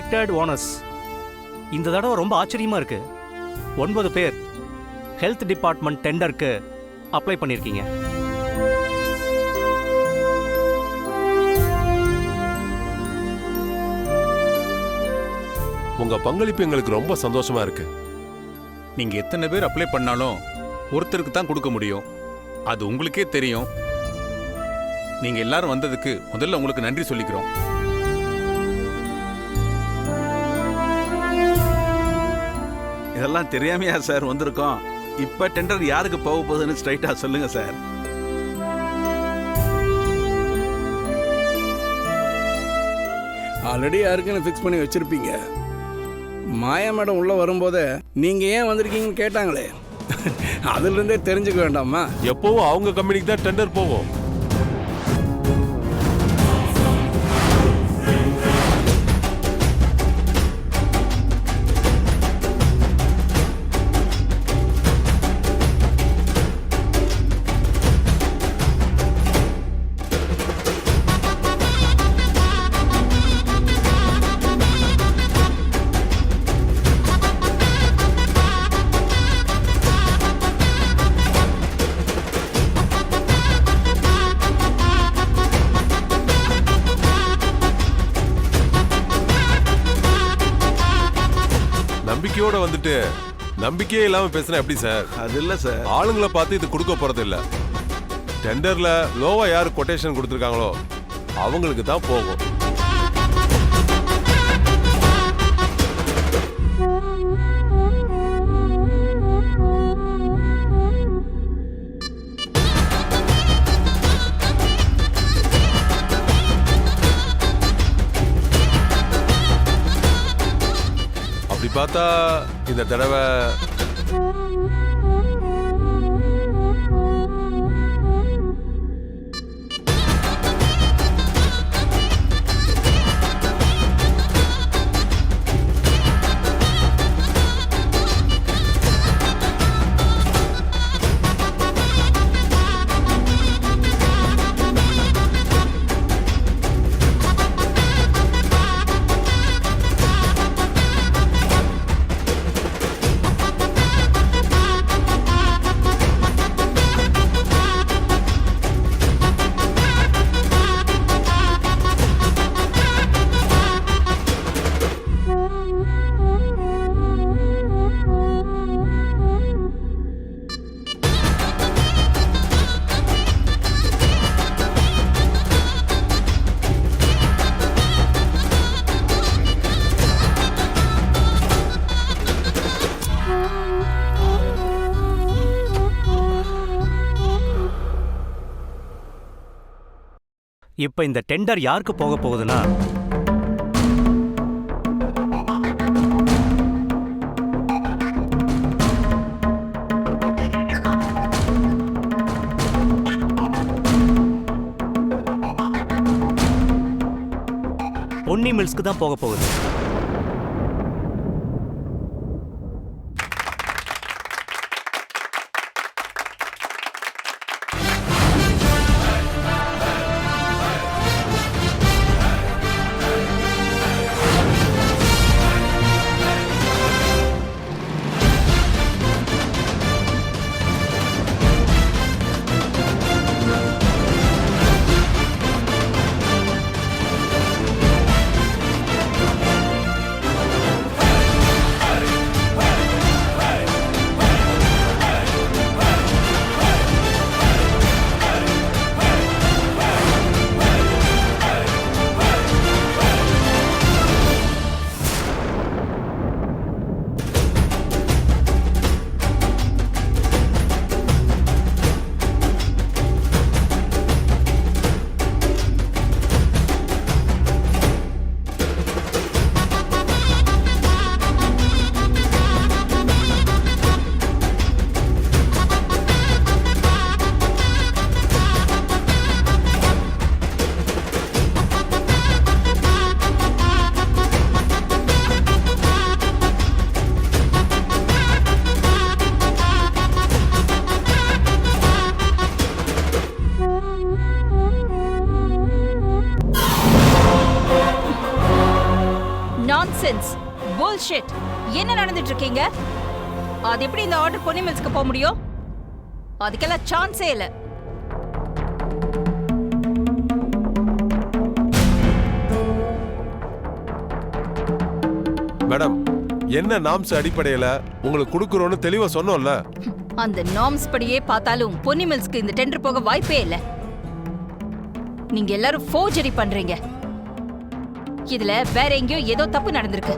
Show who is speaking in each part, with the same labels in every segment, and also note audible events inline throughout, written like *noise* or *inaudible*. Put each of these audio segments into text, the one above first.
Speaker 1: Respected owners இந்த தடவை ரொம்ப ஆச்சரியமா இருக்கு. ஒன்பது பேர் ஹெல்த் டிபார்ட்மெண்ட் டெண்டருக்கு அப்ளை பண்ணியிருக்கீங்க
Speaker 2: உங்க பங்களிப்பு எங்களுக்கு ரொம்ப சந்தோஷமா இருக்கு.
Speaker 3: நீங்க எத்தனை பேர் அப்ளை பண்ணாலும் ஒருத்தருக்கு தான் கொடுக்க முடியும். அது உங்களுக்கே தெரியும். நீங்க எல்லாரும் வந்ததுக்கு முதல்ல உங்களுக்கு நன்றி சொல்லிக்கிறோம்.
Speaker 4: இதெல்லாம் தெரியாமையா சார் வந்திருக்கோம். இப்ப டெண்டர் யாருக்கு போக போகுதுன்னு ஸ்ட்ரைட்டா சொல்லுங்க சார்.
Speaker 5: ஆல்ரெடி யாருக்குன்னு ஃபிக்ஸ் பண்ணி வச்சிருப்பீங்க. மாயா மேடம் உள்ள வரும்போதே நீங்க ஏன் வந்திருக்கீங்கன்னு கேட்டாங்களே. *laughs* அதுல இருந்தே தெரிஞ்சுக்க வேண்டாமா?
Speaker 2: எப்பவும் அவங்க கம்பெனிக்கு தான் டெண்டர் போவோம். நம்பிக்கையோட வந்துட்டு நம்பிக்கையே இல்லாம பேசுனா எப்படி சார்?
Speaker 4: அது இல்ல சார்.
Speaker 2: ஆளுங்களை பார்த்து இது கொடுக்க போறது இல்ல. டெண்டர்ல லோவா யார் கொட்டேஷன் கொடுத்துருக்காங்களோ அவங்களுக்கு தான் போகும். பார்த்தா இந்த தடவை
Speaker 1: இப்போ இந்த டெண்டர் யாருக்கு போக போகுதுன்னா? பொன்னி மில்ஸ்க்கு தான் போக போகுது.
Speaker 6: இருக்கீங்க அது எப்படி இந்த ஆர்டர் பொன்னி மில்ஸ்க்கு போக முடியும்? அதுக்கெல்லாம் சான்ஸே இல்லை.
Speaker 2: மேடம் என்ன நாம்ஸ் அடிப்படையில உங்களுக்கு கொடுக்குறோன்னு தெளிவா சொன்னோம்ல?
Speaker 6: அந்த நார்ம்ஸ் படியே பார்த்தாலும் பொன்னி மில்ஸ்க்கு இந்த டெண்டர் போக வாய்ப்பே இல்லை. நீங்க எல்லாரும் ஃபோர்ஜரி பண்றீங்க. இதுல வேற எங்கேயோ ஏதோ தப்பு நடந்திருக்கு.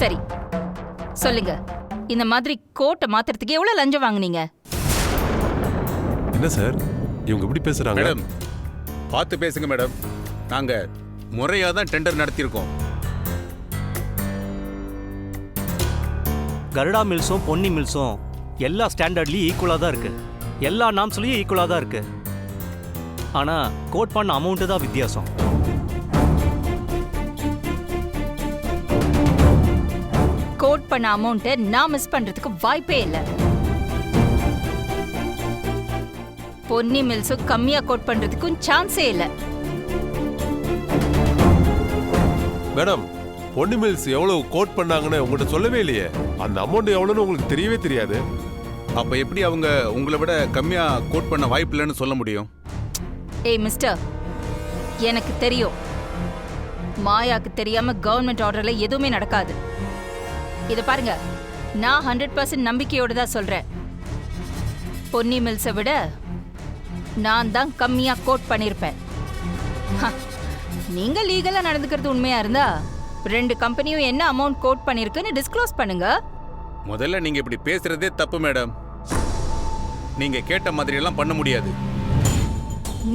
Speaker 6: சரி. சொல்லுங்க. இந்த மாதிரி கோட்டை மாத்துறதுக்கு எவ்வளவு லஞ்சம் வாங்குனீங்க?
Speaker 2: என்ன சார்? இவங்க எப்படி பேசுறாங்க?
Speaker 3: மேடம் பார்த்து பேசுங்க மேடம். நாங்க முறையா தான் டெண்டர் நடத்தியிருக்கோம்.
Speaker 1: கருடா மில்ஸும் பொன்னி மில்ஸும் எல்லா ஸ்டாண்டர்ட்லேயும் ஈக்குவலாக தான் இருக்கு. எல்லா நாம்ஸ்லேயும் ஈக்குவலாக தான் இருக்கு. ஆனால் கோட் பண்ண அமௌண்ட்டு தான் வித்தியாசம்.
Speaker 6: கோட் பண்ண அமௌண்ட்டை நான் மிஸ் பண்றதுக்கு வாய்ப்பே இல்லை. பொன்னி மில்ஸும் கம்மியா கோட் பண்றதுக்கும் சான்ஸே இல்லை.
Speaker 2: மேடம் பொன்னி மில்ஸ் எவ்வளவு கோட் பண்ணாங்கன்னு உங்கள்கிட்ட சொல்லவே இல்லையே. அந்த அமௌண்ட் எவ்வளவுன்னு உங்களுக்கு தெரியவே தெரியாது.
Speaker 3: அப்ப எப்படி அவங்க உங்களை விட கம்மியா கோட் பண்ண வாய்ப்பு இல்லைன்னு சொல்ல முடியும்?
Speaker 6: ஏய் மிஸ்டர் எனக்கு தெரியும். மாயாக்கு தெரியாம கவர்மெண்ட் ஆர்டர்ல எதுவுமே நடக்காது. இத பாருங்க. நான் ஹண்ட்ரட் பர்சன்ட் நம்பிக்கையோடு தான் சொல்றேன். பொன்னி மில்ஸை விட நான் தான் கம்மியா கோட் பண்ணியிருப்பேன் நீங்க லீகலா நடந்துக்கிறது உண்மையா இருந்தா ரெண்டு கம்பெனியும் என்ன அமௌண்ட் கோட் பண்ணிருக்குன்னு டிஸ்க்ளோஸ் பண்ணுங்க.
Speaker 3: முதல்ல நீங்க இப்படி பேசுறதே தப்பு மேடம். நீங்க கேட்ட மாதிரி எல்லாம் பண்ண முடியாது.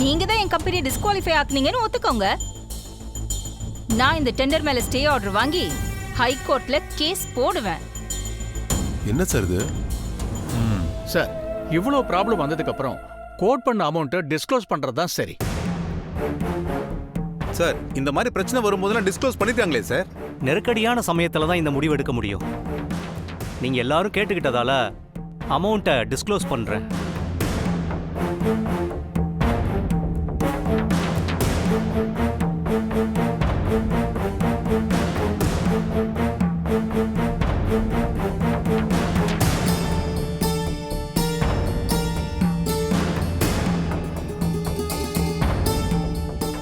Speaker 6: நீங்க தான் என் கம்பெனியை டிஸ்குவாலிஃபை ஆக்குனீங்கன்னு ஒத்துக்கோங்க. நான் இந்த டெண்டர் மேல ஸ்டே ஆர்டர் வாங்கி ஹை கோர்ட்ல கேஸ் போடுவேன்.
Speaker 2: என்ன சார் இது?
Speaker 7: சார் இவ்வளோ ப்ராப்ளம் வந்ததுக்கு அப்புறம் கோட் பண்ண அமௌண்ட்டை டிஸ்க்ளோஸ் பண்றது தான் சரி.
Speaker 3: சார் இந்த மாதிரி பிரச்சனை வரும்போதெல்லாம் டிஸ்க்ளோஸ் பண்ணிருக்காங்களே சார்?
Speaker 1: நெருக்கடியான சமயத்தில் தான் இந்த முடிவு எடுக்க முடியும். நீங்கள் எல்லாரும் கேட்டுக்கிட்டதால அமௌண்ட்டை டிஸ்க்ளோஸ் பண்ணுறேன்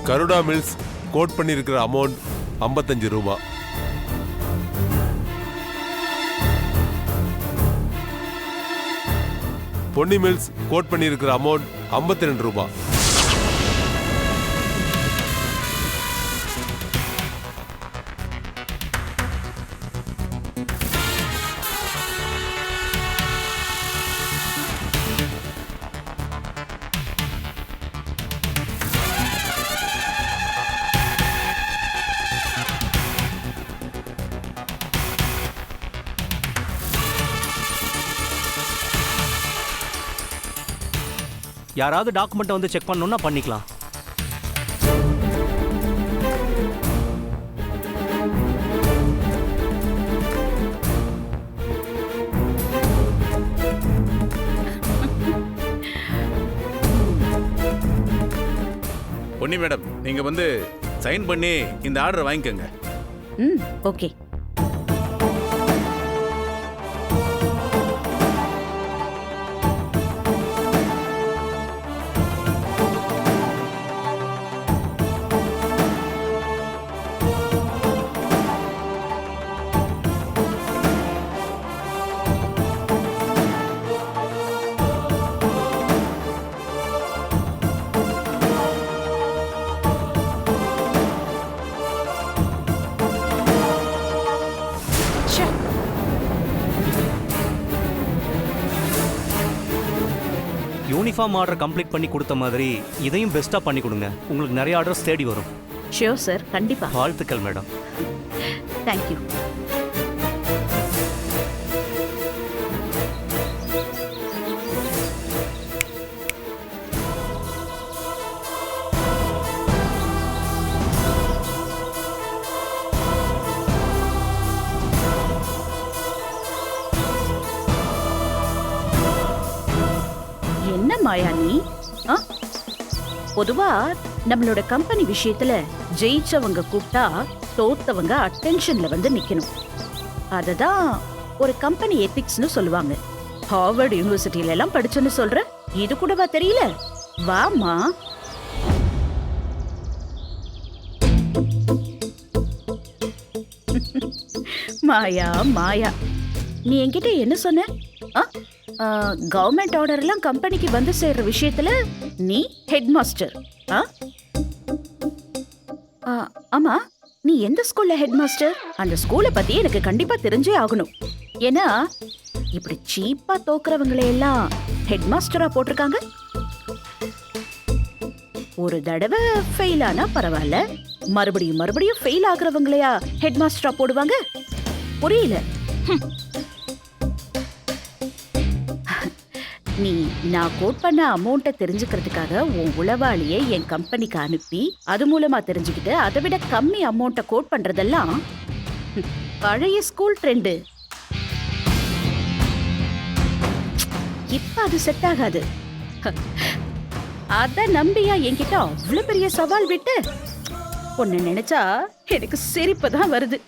Speaker 2: கருடா மில்ஸ் கோட் பண்ணியிருக்கிற அமௌண்ட் ஐம்பத்தஞ்சு ரூபா. பொன்னி மில்ஸ் கோட் பண்ணியிருக்கிற அமௌண்ட் ஐம்பத்தி ரெண்டு ரூபாய்.
Speaker 1: யாராவது டாக்குமெண்ட்டை வந்து செக் பண்ணணும்னா பண்ணிக்கலாம்.
Speaker 3: பொன்னி மேடம் நீங்க வந்து சைன் பண்ணி இந்த ஆர்டரை வாங்கிக்கோங்க.
Speaker 8: ம் ஓகே.
Speaker 1: யூனிஃபார்ம் ஆர்டர் கம்ப்ளீட் பண்ணி கொடுத்த மாதிரி இதையும் பெஸ்ட்டாக பண்ணி கொடுங்க. உங்களுக்கு நிறைய ஆர்டர்ஸ் தேடி வரும்.
Speaker 8: ஷியோர் சார் கண்டிப்பா.
Speaker 1: வாழ்த்துக்கள் மேடம்
Speaker 8: தேங்க்யூ மாயா நீ பொதுவா நம்மளோட கம்பெனி விஷயத்துல ஜெயிச்சவங்க கூப்பிட்டா தோத்தவங்க அட்டென்ஷன்ல வந்து நிக்கணும். அததான் ஒரு கம்பெனி எத்திக்ஸ்னு சொல்லுவாங்க. ஹார்வர்ட் யூனிவர்சிட்டில எல்லாம் படிச்சேன்னு சொல்ற? இது கூடவா தெரியல? வாமா *laughs* மாயா மாயா. நீ என்கிட்ட என்ன சொன்ன? கவர்மெண்ட் ஆர்டர்லாம் கம்பெனிக்கு வந்து சேர்ற விஷயத்துல நீ ஹெட் மாஸ்டர் ஆ? ஆ, ஆமா நீ எந்த ஸ்கூல்ல ஹெட் மாஸ்டர் அந்த ஸ்கூலை பத்தி எனக்கு கண்டிப்பா தெரிஞ்சே ஆகணும். ஏன்னா இப்படி சீப்பா தோக்குறவங்களை எல்லாம் ஹெட் மாஸ்டரா போட்டிருக்காங்க. ஒரு தடவை ஃபெயில் ஆனா பரவாயில்ல. மறுபடியும் மறுபடியும் ஃபெயில் ஆகுறவங்களையா ஹெட் மாஸ்டரா போடுவாங்க? புரியல. நீ நான் கோட் பண்ண அமௌண்ட்டை தெரிஞ்சுக்கிறதுக்காக உன் உளவாளியை என் கம்பெனிக்கு அனுப்பி அது மூலமா தெரிஞ்சுக்கிட்டு அதை விட கம்மி அமௌண்ட்டை கோட் பண்றதெல்லாம் பழைய ஸ்கூல் ட்ரெண்டு இப்ப அது செட் ஆகாது. அத நம்பியா என்கிட்ட அவ்வளவு பெரிய சவால் விட்டு உன்னை நினைச்சா எனக்கு சிரிப்பு தான் வருது.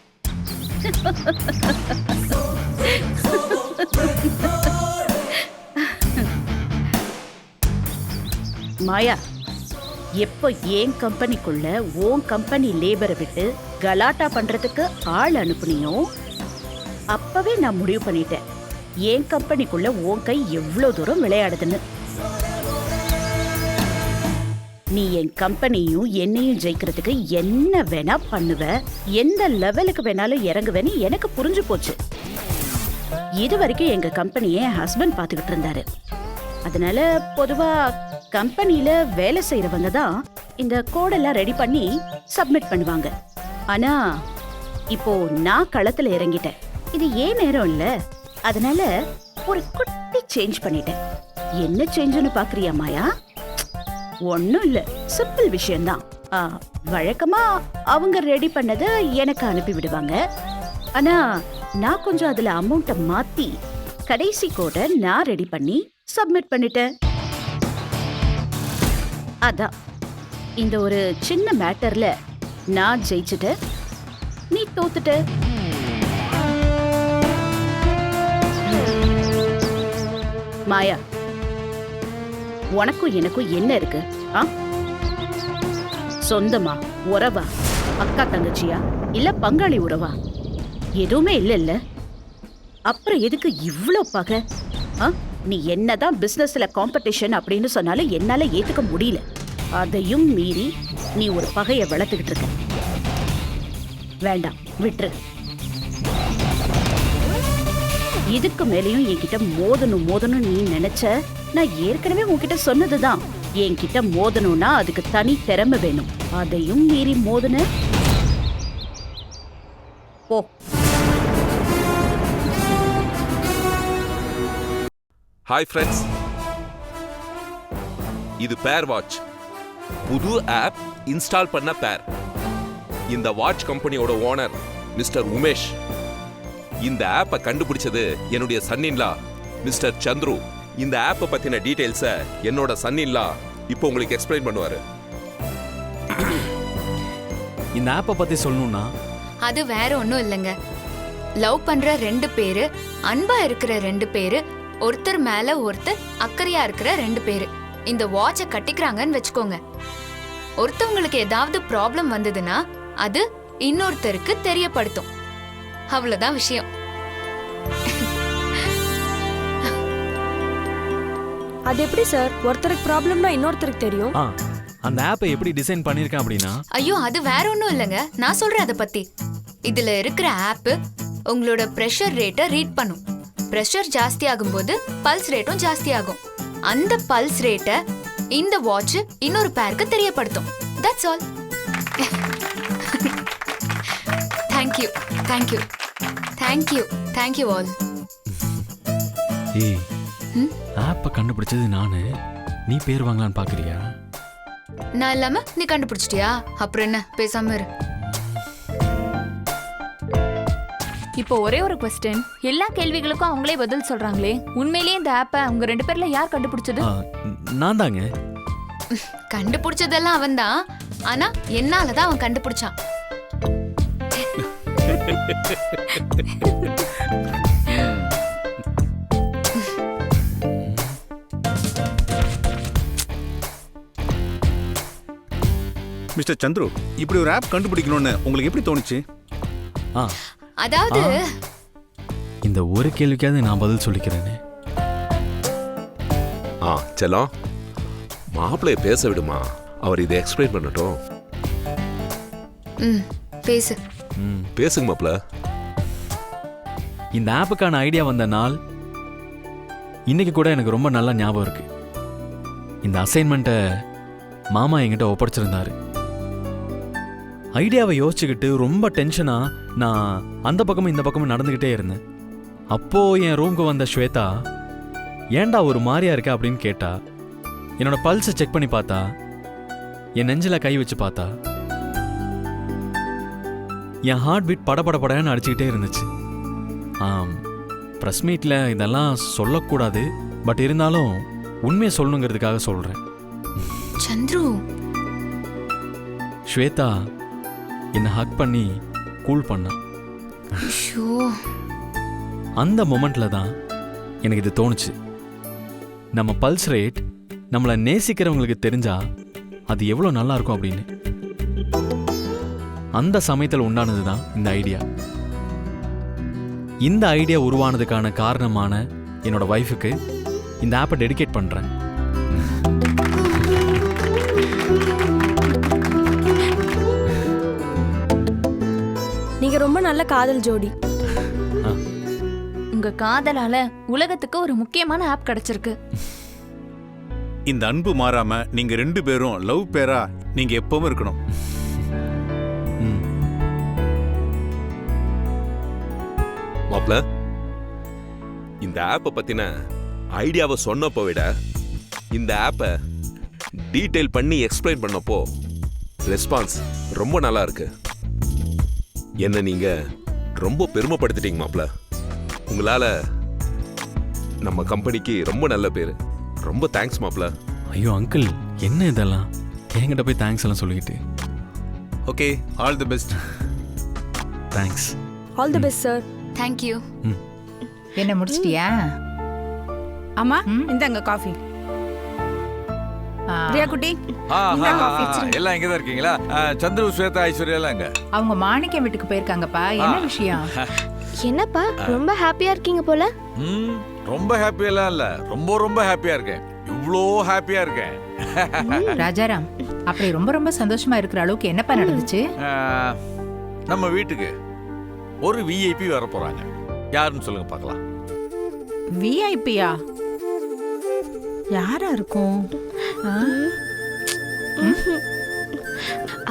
Speaker 8: *laughs* மாயா எப்போ என் கம்பெனிக்குள்ள ஓன் கம்பெனி லேபரை விட்டு கலாட்டா பண்றதுக்கு ஆள் அனுப்புனியோ? அப்பவே நான் முடிவு பண்ணிட்டேன். என் கம்பெனிக்குள்ள ஓன் கை எவ்வளோ தூரம் விளையாடுதுன்னு. நீ என் கம்பெனியும் என்னையும் ஜெயிக்கிறதுக்கு என்ன வேணா பண்ணுவ. எந்த லெவலுக்கு வேணாலும் இறங்குவேன்னு எனக்கு புரிஞ்சு போச்சு. இது வரைக்கும் எங்க கம்பெனியை ஹஸ்பண்ட் பார்த்துக்கிட்டு இருந்தாரு. அதனால பொதுவா கம்பெனில வேலை செய்யறவங்க தான் இந்த கோடெல்லாம் ரெடி பண்ணி சப்மிட் பண்ணுவாங்க. ஆனா இப்போ நான் களத்துல இறங்கிட்டேன். இது ஏன் நேரம் இல்ல? அதனால ஒரு குட்டி சேஞ்ச் பண்ணிட்டேன். என்ன சேஞ்சுன்னு பாக்குறியா மாயா? ஒன்னும் இல்ல. சிம்பிள் விஷயம்தான். ஆ, வழக்கமா அவங்க ரெடி பண்ணதை எனக்கு அனுப்பி விடுவாங்க. ஆனா நான் கொஞ்சம் அதுல அமௌண்ட்டை மாத்தி கடைசி கோடை நான் ரெடி பண்ணி சப்மிட் பண்ணிட்டேன். அதான் இந்த ஒரு சின்ன மேட்டர்ல நான் ஜெயிச்சுட்டேன் நீ தோத்துட்ட. மாயா உனக்கும் எனக்கும் என்ன இருக்கு ஆ? சொந்தமா உறவா அக்கா தங்கச்சியா இல்ல பங்காளி உறவா? எதுவுமே இல்ல இல்ல அப்புறம் எதுக்கு இவ்வளோ பகை ஆ? நீ என்னதான் பிசினஸ்ல காம்படிஷன் அப்படின்னு சொன்னாலும் என்னால ஏத்துக்க முடியல. அதையும் மீறி நீ ஒரு பகைய வளர்த்துக்கிட்டு இருக்க. வேண்டாம் விட்டுரு. இதுக்கு மேலேயும் என்கிட்ட மோதணும் மோதணும் நீ நினைச்ச நான் ஏற்கனவே உன்கிட்ட சொன்னதுதான். என்கிட்ட மோதணும்னா அதுக்கு தனி திறமை வேணும். அதையும் மீறி மோதுன. போ.
Speaker 9: ஹாய் ஃப்ரெண்ட்ஸ் இது பேர் வாட்ச் புது ஆப் இன்ஸ்டால் பண்ண பேர் இந்த வாட்ச் கம்பெனியோட ஓனர் மிஸ்டர் உமேஷ். இந்த ஆப்பை கண்டுபிடிச்சது என்னுடைய சன்னின்லா மிஸ்டர் சந்துரு. இந்த ஆப்பை பத்தின டீடைல்ஸை என்னோட சன்னின்லா இப்போ உங்களுக்கு எக்ஸ்பிளைன் பண்ணுவாரு.
Speaker 10: இந்த ஆப்பை பத்தி சொல்லணும்னா?
Speaker 11: அது வேற ஒன்றும் இல்லைங்க. லவ் பண்ற ரெண்டு பேரு அன்பா இருக்கிற ரெண்டு பேரு ஒருத்தர் மேல ஒருத்தர் அக்கறையா இருக்கிற ரெண்டு பேரு. இந்த வாட்சை கட்டிக்கிறாங்கன்னு வச்சுக்கோங்க. ஒருத்தவங்களுக்கு ஏதாவது ப்ராப்ளம் வந்ததுன்னா அது இன்னொருத்தருக்கு தெரியப்படுத்தும். அவ்வளவுதான் விஷயம்.
Speaker 12: அது எப்படி சார் ஒருத்தருக்கு ப்ராப்ளம்னா இன்னொருத்தருக்கு தெரியும்?
Speaker 10: ஆ அந்த ஆப்பை எப்படி டிசைன் பண்ணியிருக்கேன் அப்படின்னா?
Speaker 11: ஐயோ அது வேற ஒன்றும் இல்லைங்க. நான் சொல்றேன் அதை பத்தி. இதுல இருக்கிற ஆப் உங்களோட ப்ரெஷர் ரேட்டை ரீட் பண்ணும். ப்ரெஷர் ஜாஸ்தி ஆகும்போது பல்ஸ் ரேட்டும் ஜாஸ்தி ஆகும் அந்த பல்ஸ் ரேட்டை இந்த வாட்ச் இன்னொரு பேருக்கு தெரியப்படுத்தும். That's all thank you thank you thank you thank you all
Speaker 10: ஏய்? ஆப்பை கண்டுபிடிச்சது நானு. நீ பேர் வாங்கலான்னு பாக்குறியா?
Speaker 11: நான் இல்லாம நீ கண்டுபிடிச்சிட்டியா? அப்புறம் என்ன? பேசாம இரு.
Speaker 12: இப்போ ஒரே ஒரு கொஸ்டின் எல்லா கேள்விகளுக்கும் அவங்களே பதில் சொல்றாங்களே. உண்மையிலேயே இந்த ஆப்பை அவங்க ரெண்டு பேர்ல யார் கண்டுபிடிச்சது?
Speaker 10: ஆ, நான் தாங்க.
Speaker 11: கண்டுபிடிச்சதெல்லாம் அவன்தான் ஆனா என்னால தான் அவன் கண்டுபிடிச்சான்.
Speaker 3: மிஸ்டர் சந்துரு இப்படி ஒரு ஆப் கண்டுபிடிக்கணும்னு உங்களுக்கு எப்படி தோணுச்சு?
Speaker 10: ஆ.
Speaker 11: அதாவது
Speaker 10: இந்த ஒரு கேள்விக்காவது நான் பதில் சொல்லிக்கிறேனே.
Speaker 9: ஆ செல்லம் மாப்பிள்ளைய பேச விடுமா? அவர் இதை எக்ஸ்பிளைன் பண்ணட்டும்.
Speaker 11: ம் பேசு.
Speaker 10: ம்
Speaker 9: பேசுங்க மாப்பிள்ள.
Speaker 10: இந்த ஆப்புக்கான ஐடியா வந்த நாள் இன்னைக்கு கூட எனக்கு ரொம்ப நல்லா ஞாபகம் இருக்கு. இந்த அசைன்மெண்ட்டை மாமா என்கிட்ட ஒப்படைச்சிருந்தாரு. ஐடியாவை யோசிச்சுக்கிட்டு ரொம்ப டென்ஷனா நான் அந்த பக்கமும் இந்த பக்கமும் நடந்துக்கிட்டே இருந்தேன். அப்போ என் ரூமுக்கு வந்த ஸ்வேதா ஏன்டா ஒரு மாதிரியா இருக்க? அப்படின்னு கேட்டா என்னோட பல்ஸை செக் பண்ணி பார்த்தா என் நெஞ்சில் கை வச்சு பார்த்தா. என் ஹார்ட் பீட் படபட படன்னு அடிச்சுக்கிட்டே இருந்துச்சு. ஆம் ப்ரெஸ் மீட்டில் இதெல்லாம் சொல்லக்கூடாது பட் இருந்தாலும் உண்மையை சொல்லணுங்கிறதுக்காக சொல்கிறேன்
Speaker 11: சந்துரு.
Speaker 10: ஸ்வேதா என்னை ஹக் பண்ணி கூல் பண்ணா.
Speaker 11: ஐயோ.
Speaker 10: அந்த மொமெண்ட்ல தான் எனக்கு இது தோணுச்சு. நம்ம பல்ஸ் ரேட் நம்மளை நேசிக்கிறவங்களுக்கு தெரிஞ்சா அது எவ்வளோ நல்லா இருக்கும் அப்படின்னு. அந்த சமயத்தில் உண்டானது தான் இந்த ஐடியா இந்த ஐடியா உருவானதுக்கான காரணமான என்னோட ஒய்ஃபுக்கு இந்த ஆப்பை டெடிகேட் பண்ணுறேன்
Speaker 12: நீங்க ரொம்ப நல்ல காதல் ஜோடி.
Speaker 13: உங்க காதலால உலகத்துக்கு ஒரு முக்கியமான ஆப் கிடைச்சிருக்கு.
Speaker 3: இந்த அன்பு மாறாம நீங்க ரெண்டு பேரும் லவ் பேரா நீங்க எப்பவும் இருக்கணும்.
Speaker 10: ம்.
Speaker 9: மாப்பிள்ள இந்த ஆப்பை பத்தின ஐடியாவை சொன்னப்போ விட இந்த ஆப்பை டீடைல் பண்ணி எக்ஸ்பிளைன் பண்ணப்போ ரெஸ்பான்ஸ் ரொம்ப நல்லா இருக்கு. என்ன நீங்க ரொம்ப பெருமைப்படுத்திட்டீங்க மாப்பிள்ள உங்களால நம்ம கம்பெனிக்கு ரொம்ப நல்ல பேர். ரொம்ப தேங்க்ஸ் மாப்பிள்ள
Speaker 10: ஐயோ அங்கிள் என்ன இதெல்லாம்? என்கிட்ட போய் தேங்க்ஸ் எல்லாம் சொல்லிக்கிட்டு.
Speaker 3: Okay all the best
Speaker 10: thanks
Speaker 12: all the best sir
Speaker 11: thank you
Speaker 6: என்ன முடிச்சிட்டியா?
Speaker 14: அம்மா? இந்தாங்க காஃபி பிரியா குட்டி
Speaker 4: எல்லாம் இங்க தான் இருக்கீங்களா சந்துரு ஸ்வேதா ஐஸ்வர்யா எல்லாம் இங்க
Speaker 6: அவங்க மாணிக்கம் வீட்டுக்கு போயிருக்காங்கப்பா. என்ன. விஷயம்? *laughs*
Speaker 12: என்னப்பா ரொம்ப ஹாப்பியா இருக்கீங்க போல?
Speaker 4: ம், ரொம்ப ஹாப்பியா எல்லாம் இல்ல. ரொம்ப ரொம்ப ஹாப்பியா இருக்கேன். இவ்வளோ ஹாப்பியா இருக்கேன். *laughs*
Speaker 6: ராஜாராம் அப்படி ரொம்ப ரொம்ப சந்தோஷமா இருக்கிற அளவுக்கு என்னப்பா நடந்துச்சு?
Speaker 4: நம்ம வீட்டுக்கு ஒரு விஐபி வர போறாங்க. யாருன்னு சொல்லுங்க பார்க்கலாம்.
Speaker 14: விஐபியா யாரா இருக்கும்?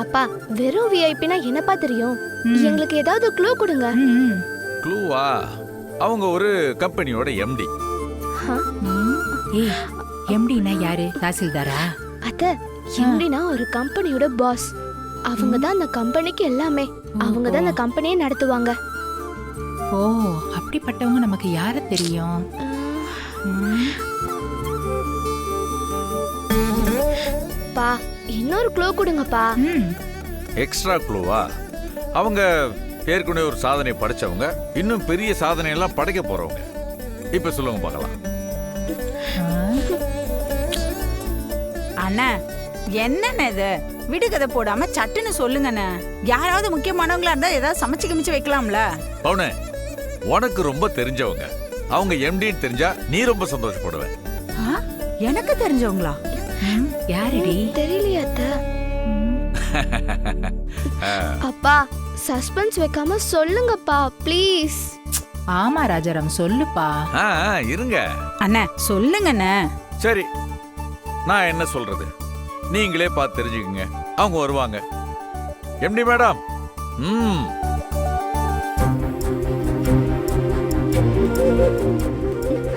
Speaker 12: அப்பா வெறும் விஐபினா என்னப்பா தெரியும்? எங்களுக்கு ஏதாவது க்ளூ கொடுங்க.
Speaker 4: க்ளூவா அவங்க ஒரு கம்பெனியோட எம்டி.
Speaker 6: ஏய் எம்டினா யாரு? தாசில்தாரா?
Speaker 12: அத்த எப்படின்னா ஒரு கம்பெனியோட பாஸ் அவங்க தான் அந்த கம்பெனிக்கு எல்லாமே. அவங்க தான் அந்த கம்பெனியை நடத்துவாங்க.
Speaker 6: ஓ அப்படிப்பட்டவங்க நமக்கு யார தெரியும்? ம்.
Speaker 12: பா இன்னொரு க்ளூ கொடுங்கப்பா.
Speaker 6: ம்.
Speaker 4: எக்ஸ்ட்ரா க்ளூவா? அவங்க ஏற்கனவே ஒரு சாதனை படைச்சவங்க இன்னும் பெரிய சாதனை எல்லாம் படைக்க போறவங்க. இப்ப சொல்லுங்க பார்க்கலாம்.
Speaker 14: அண்ணா என்னண்ணே இது? விடுகதை போடாம சட்டுன்னு சொல்லுங்கண்ணே. யாராவது முக்கியமானவங்களா இருந்தா ஏதாவது சமைச்சு கிமிச்சு வைக்கலாம்ல?
Speaker 4: பவுனு உனக்கு ரொம்ப தெரிஞ்சவங்க. அவங்க எம்டின்னு தெரிஞ்சா நீ ரொம்ப சந்தோஷப்படுவ.
Speaker 14: ஆ? எனக்கு தெரிஞ்சவங்களா?
Speaker 6: யாருடி?
Speaker 12: தெரியலையா அத்த. *laughs* அப்பா சஸ்பென்ஸ் வைக்காம சொல்லுங்கப்பா ப்ளீஸ்.
Speaker 6: ஆமா ராஜாராம் சொல்லுப்பா.
Speaker 4: ஆ, ஆ, இருங்க.
Speaker 14: அண்ணே சொல்லுங்கண்ணே.
Speaker 4: சரி நான் என்ன சொல்றது? நீங்களே பார்த்து தெரிஞ்சுக்குங்க. அவங்க வருவாங்க. MD madam? ம்.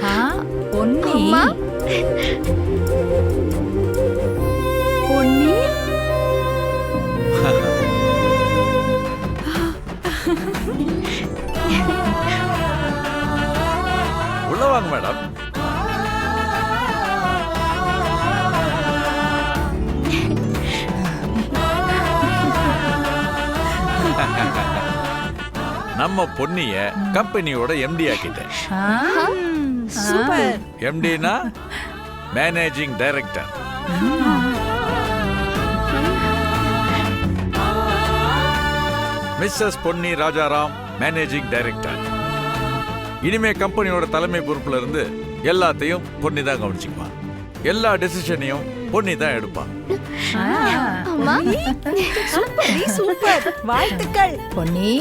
Speaker 6: ஆ பொன்னி.
Speaker 12: அம்மா.
Speaker 4: வாங்க மேடம். நம்ம பொன்னிய கம்பெனியோட எம்டி ஆக்கிட்டேன்
Speaker 14: super.
Speaker 4: எம்டினா managing director Mrs Ponni Rajaram managing director இனிமே கம்பெனியோட தலைமை பொறுப்புல இருந்து எல்லாத்தையும் பொன்னி தான் கவனிச்சுக்குவான். எல்லா டெசிஷனையும் பொன்னி தான் எடுப்பான்.
Speaker 12: அம்மா.
Speaker 14: சூப்பர் வாழ்த்துக்கள்.
Speaker 15: பொன்னி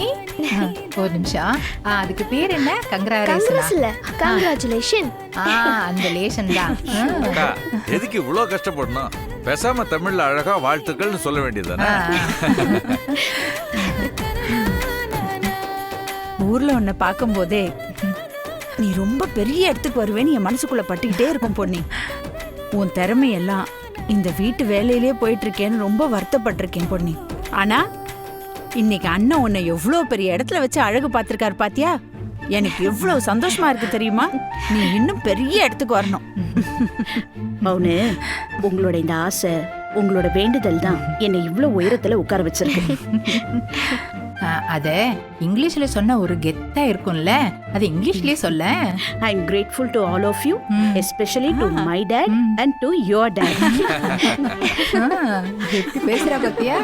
Speaker 15: ஒரு நிமிஷம். ஆ, அதுக்கு பேர் என்ன?
Speaker 12: கங்க்ராச்சுலேஷன்
Speaker 15: ஆ அந்த லேஷன் தான்.
Speaker 4: எதுக்கு இவ்வளோ கஷ்டப்படணும்? பேசாம தமிழ்ல அழகா வாழ்த்துக்கள்னு சொல்ல வேண்டியதுதானே?
Speaker 14: ஊர்ல உன்னை பார்க்கும்போதே நீ ரொம்ப பெரிய இடத்துக்கு வருவேன்னு என் மனசுக்குள்ள பட்டுக்கிட்டே இருக்கும் பொன்னி உன் திறமையெல்லாம் இந்த வீட்டு வேலையிலே போயிட்டு இருக்கேன்னு ரொம்ப வருத்தப்பட்டிருக்கேன் பொன்னி ஆனா இன்னைக்கு அண்ணன் உன்னை எவ்வளோ பெரிய இடத்துல வச்சு அழகு பார்த்துருக்காரு பாத்தியா? எனக்கு எவ்வளவு சந்தோஷமா இருக்கு தெரியுமா? நீ இன்னும் பெரிய இடத்துக்கு வரணும்.
Speaker 8: மௌனு உங்களோட இந்த ஆசை உங்களோட வேண்டுதல் தான் என்னை இவ்வளோ உயரத்துல உட்கார வச்சிருக்கு.
Speaker 15: அத இங்கிலீஷ்ல சொன்ன ஒரு கெத்தா இருக்கும்ல அது இங்கிலீஷ்லயே சொல்ல.
Speaker 8: I am grateful to all of you especially to my. Dad and to your dad
Speaker 15: பேசுறா பாத்தியா?